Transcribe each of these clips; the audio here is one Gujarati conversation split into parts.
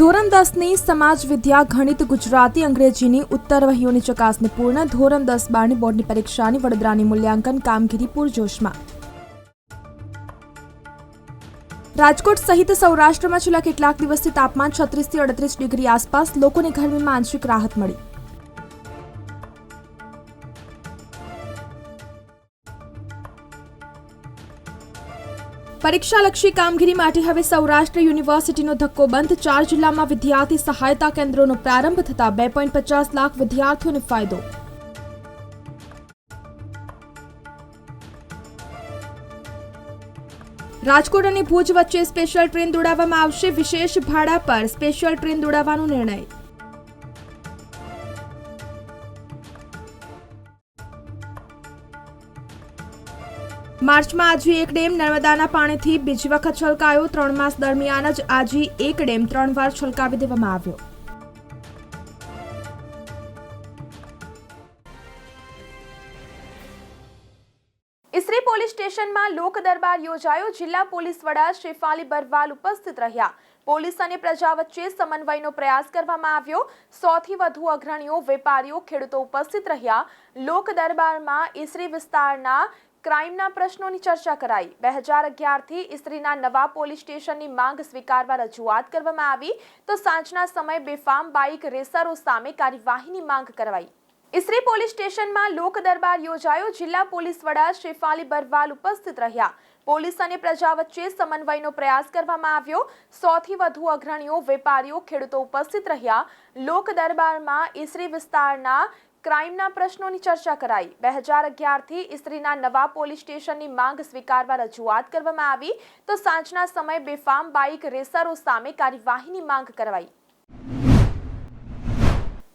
ધોરણ દસની સમાજ વિદ્યા ગણિત ગુજરાતી અંગ્રેજીની ઉત્તર વહીઓની ચકાસણી પૂર્ણ. ધોરણ દસ બારની બોર્ડની પરીક્ષાની વડોદરાની મૂલ્યાંકન કામગીરી પૂરજોશમાં. રાજકોટ સહિત સૌરાષ્ટ્રમાં છેલ્લા કેટલાક દિવસથી તાપમાન છત્રીસથી અડત્રીસ ડિગ્રી આસપાસ લોકોને ગરમીમાં આંશિક રાહત મળી. પરીક્ષાલક્ષી કામગીરી માટે હવે સૌરાષ્ટ્ર યુનિવર્સિટીનો ધક્કો બંધ. ચાર જિલ્લામાં વિદ્યાર્થી સહાયતા કેન્દ્રોનો પ્રારંભ થતા બે પોઈન્ટ પચાસ લાખ વિદ્યાર્થીઓને ફાયદો. રાજકોટ અને ભુજ વચ્ચે સ્પેશિયલ ટ્રેન દોડાવવામાં આવશે. વિશેષ ભાડા પર સ્પેશિયલ ટ્રેન દોડાવવાનો નિર્ણય. માર્ચમાં આજી એક ડેમ નર્મદાના પાણીથી બીજી વખત છલકાયો. ત્રણ માસ દરમિયાન જ આજી એક ડેમ ત્રણ વાર છલકાવી દેવામાં આવ્યો. ઇસરી પોલીસ સ્ટેશનમાં લોક દરબાર યોજાયો. જિલ્લા પોલીસ વડા શ્રીફાલી બરવાલ ઉપસ્થિત રહ્યા. પોલીસ અને પ્રજા વચ્ચે સમન્વયનો પ્રયાસ કરવામાં આવ્યો. સૌથી વધુ અગ્રણીઓ, વેપારીઓ, ખેડૂતો ઉપસ્થિત રહ્યા. લોક દરબારમાં ઇસરી વિસ્તારના ક્રાઇમના પ્રશ્નોની ચર્ચા કરાઈ. બે હજાર અગિયારથી ઇસ્ત્રીના નવા પોલીસ સ્ટેશનની માંગ સ્વીકારવા રજૂઆત કરવામાં આવી તો સાંજના સમયે બેફામ બાઇક રેસરો સામે કાર્યવાહીની માંગ કરવાઈ. ઇસ્ત્રી પોલીસ સ્ટેશનમાં લોક દરબાર યોજાયો. જિલ્લા પોલીસ વડા શ્રીફાલી બરવાલ ઉપસ્થિત રહ્યા. પોલીસ અને પ્રજા વચ્ચે સમન્વયનો પ્રયાસ કરવામાં આવ્યો. સૌથી વધુ અગ્રણીઓ, વેપારીઓ, ખેડૂતો ઉપસ્થિત રહ્યા. લોક દરબારમાં ઇસ્ત્રી વિસ્તારના ક્રાઇમના પ્રશ્નોની ચર્ચા કરાઈ. બે હજાર અગિયારથી ઇસ્ત્રીના નવા પોલીસ સ્ટેશનની માંગ સ્વીકારવા રજૂઆત કરવામાં આવી તો સાંજના સમયે બેફામ બાઇક રેસરો સામે કાર્યવાહીની માંગ કરવાઈ.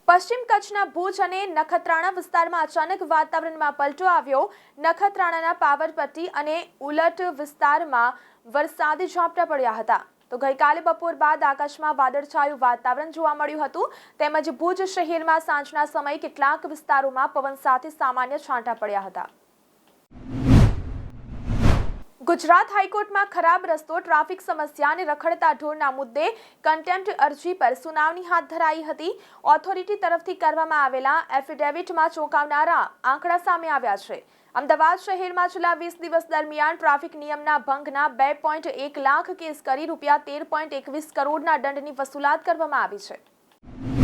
પશ્ચિમ કચ્છના ભુજ અને નખત્રાણા વિસ્તારમાં અચાનક વાતાવરણમાં પલટો આવ્યો. નખત્રાણાના પાવરપટ્ટી અને ઉલટ વિસ્તારમાં વરસાદી ઝાપટા પડ્યા હતા. તો ગઈકાલે બપોર બાદ આકાશમાં વાદળછાયું વાતાવરણ જોવા મળ્યું હતું. તેમજ ભુજ શહેરમાં સાંજના સમયે કેટલાક વિસ્તારોમાં પવન સાથે સામાન્ય છાંટા પડ્યા હતા. ગુજરાત હાઈકોર્ટમાં ખરાબ રસ્તો, ટ્રાફિક સમસ્યા અને રખડતા ઢોરના મુદ્દે કન્ટેમ્પ્ટ અરજી પર સુનાવણી હાથ ધરાઈ હતી. ઓથોરિટી તરફથી કરવામાં આવેલા એફિડેવિટમાં ચોંકાવનારા આંકડા સામે આવ્યા છે. અમદાવાદ શહેરમાં છેલ્લા વીસ દિવસ દરમિયાન ટ્રાફિક નિયમના ભંગના બે પોઈન્ટ એક લાખ કેસ કરી રૂપિયા તેર પોઈન્ટ એકવીસ કરોડના દંડની વસૂલાત કરવામાં આવી છે.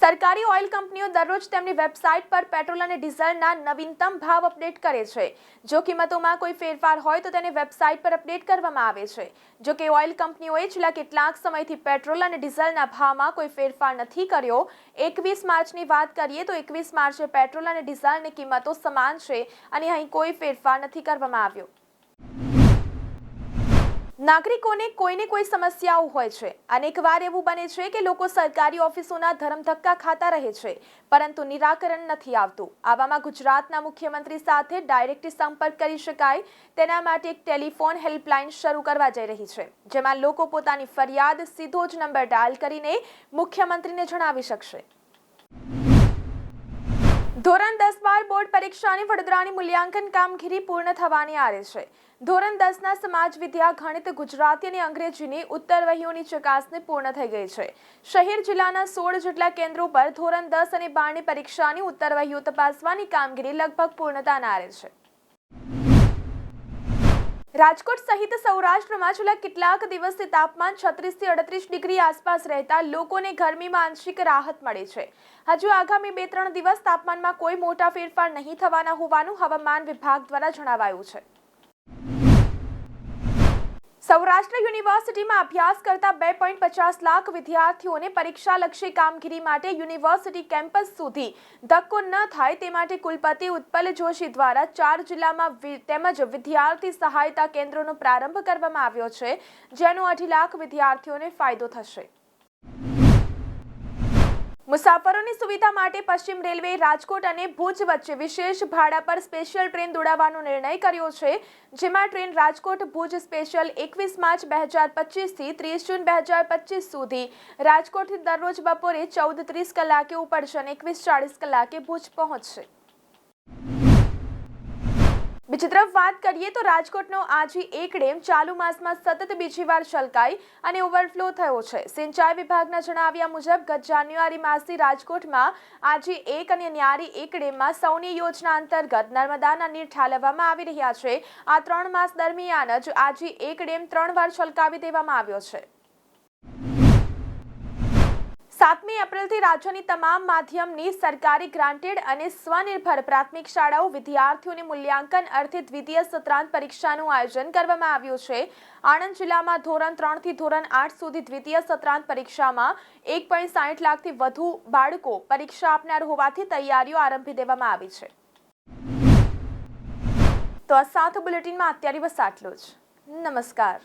સરકારી ઓઇલ કંપનીઓ દરરોજ તેમની વેબસાઇટ પર પેટ્રોલ અને ડીઝલના નવીનતમ ભાવ અપડેટ કરે છે. જો કિંમતોમાં કોઈ ફેરફાર હોય તો તેને વેબસાઇટ પર અપડેટ કરવામાં આવે છે. જો કે ઓઇલ કંપનીઓએ છેલ્લા કેટલાક સમયથી પેટ્રોલ અને ડીઝલના ભાવમાં કોઈ ફેરફાર નથી કર્યો. એકવીસ માર્ચની વાત કરીએ તો એકવીસ માર્ચે પેટ્રોલ અને ડીઝલની કિંમતો સમાન છે અને અહીં કોઈ ફેરફાર નથી કરવામાં આવ્યો. નાગરિકોને કોઈને કોઈ સમસ્યાઓ હોય છે. અનેકવાર એવું બને છે કે લોકો સરકારી ઓફિસોના ધરમધક્કા ખાતા રહે છે, પરંતુ નિરાકરણ નથી આવતું. આવામાં ગુજરાતના મુખ્યમંત્રી સાથે ડાયરેક્ટ સંપર્ક કરી શકાય, તેના માટે એક ટેલિફોન હેલ્પલાઇન શરૂ કરવા જઈ રહી છે, જેમાં લોકો પોતાની ફરિયાદ સીધો જ નંબર ડાયલ કરીને મુખ્યમંત્રીને જણાવી શકશે. ધોરણ દસ બાર બોર્ડ પરીક્ષાની વડોદરાની મૂલ્યાંકન કામગીરી પૂર્ણ થવાની આરે છે. ધોરણ દસના સમાજ વિદ્યા, ગણિત, ગુજરાતી અને અંગ્રેજીની ઉત્તર વહીઓની ચકાસણી પૂર્ણ થઈ ગઈ છે. શહેર જિલ્લાના સોળ જેટલા કેન્દ્રો પર ધોરણ દસ અને બારની પરીક્ષાની ઉત્તર વહીઓ તપાસવાની કામગીરી લગભગ પૂર્ણતાના આરે છે. રાજકોટ સહિત સૌરાષ્ટ્રમાં છેલ્લા કેટલાક દિવસથી તાપમાન છત્રીસથી અડત્રીસ ડિગ્રી આસપાસ રહેતા લોકોને ગરમીમાં આંશિક રાહત મળે છે. હજુ આગામી બે ત્રણ દિવસ તાપમાનમાં કોઈ મોટા ફેરફાર નહીં થવાના હોવાનું હવામાન વિભાગ દ્વારા જણાવાયું છે. સૌરાષ્ટ્ર યુનિવર્સિટીમાં અભ્યાસ કરતા બે પોઈન્ટ પચાસ લાખ વિદ્યાર્થીઓને પરીક્ષાલક્ષી કામગીરી માટે યુનિવર્સિટી કેમ્પસ સુધી ધક્કો ન થાય તે માટે કુલપતિ ઉત્પલ જોશી દ્વારા ચાર જિલ્લામાં તેમજ વિદ્યાર્થી સહાયતા કેન્દ્રોનો પ્રારંભ કરવામાં આવ્યો છે, જેનો અઢી લાખ વિદ્યાર્થીઓને ફાયદો થશે. મુસાફરોની સુવિધા માટે પશ્ચિમ રેલવે રાજકોટ અને ભુજ વચ્ચે વિશેષ ભાડા પર સ્પેશિયલ ટ્રેન દોડાવવાનો નિર્ણય કર્યો છે, જેમાં ટ્રેન રાજકોટ ભુજ સ્પેશિયલ એકવીસ માર્ચ બે હજાર પચીસથી ત્રીસ જૂન બે હજાર પચીસ સુધી રાજકોટથી દરરોજ બપોરે ચૌદ ત્રીસ કલાકે ઉપડશે અને એકવીસ ચાળીસ કલાકે ભુજ પહોંચશે. બીજી તરફ વાત કરીએ તો રાજકોટનો આજી એક ડેમ ચાલુ માસમાં સતત બીજી વાર છલકાઈ અને ઓવરફ્લો થયો છે. સિંચાઈ વિભાગના જણાવ્યા મુજબ, ગત જાન્યુઆરી માસથી રાજકોટમાં આજી એક અને ન્યારી એક ડેમમાં સૌની યોજના અંતર્ગત નર્મદાના નીર ઠાલવવામાં આવી રહ્યા છે. આ ત્રણ માસ દરમિયાન જ આજી એક ડેમ ત્રણ વાર છલકાવી દેવામાં આવ્યો છે. સાતમી એપ્રિલથી રાજ્યની તમામ માધ્યમની સરકારી ગ્રાન્ટેડ અને સ્વનિર્ભર પ્રાથમિક શાળાઓ વિદ્યાર્થીઓને મૂલ્યાંકન અર્થે દ્વિતીય સત્રાંત પરીક્ષાનું આયોજન કરવામાં આવ્યું છે. આણંદ જિલ્લામાં ધોરણ ત્રણથી ધોરણ આઠ સુધી દ્વિતીય સત્રાંત પરીક્ષામાં એક પોઈન્ટ સાઠ લાખથી વધુ બાળકો પરીક્ષા આપનાર હોવાથી તૈયારીઓ આરંભી દેવામાં આવી છે. તો આ સાત બુલેટિનમાં અત્યારે બસ આટલું જ. નમસ્કાર.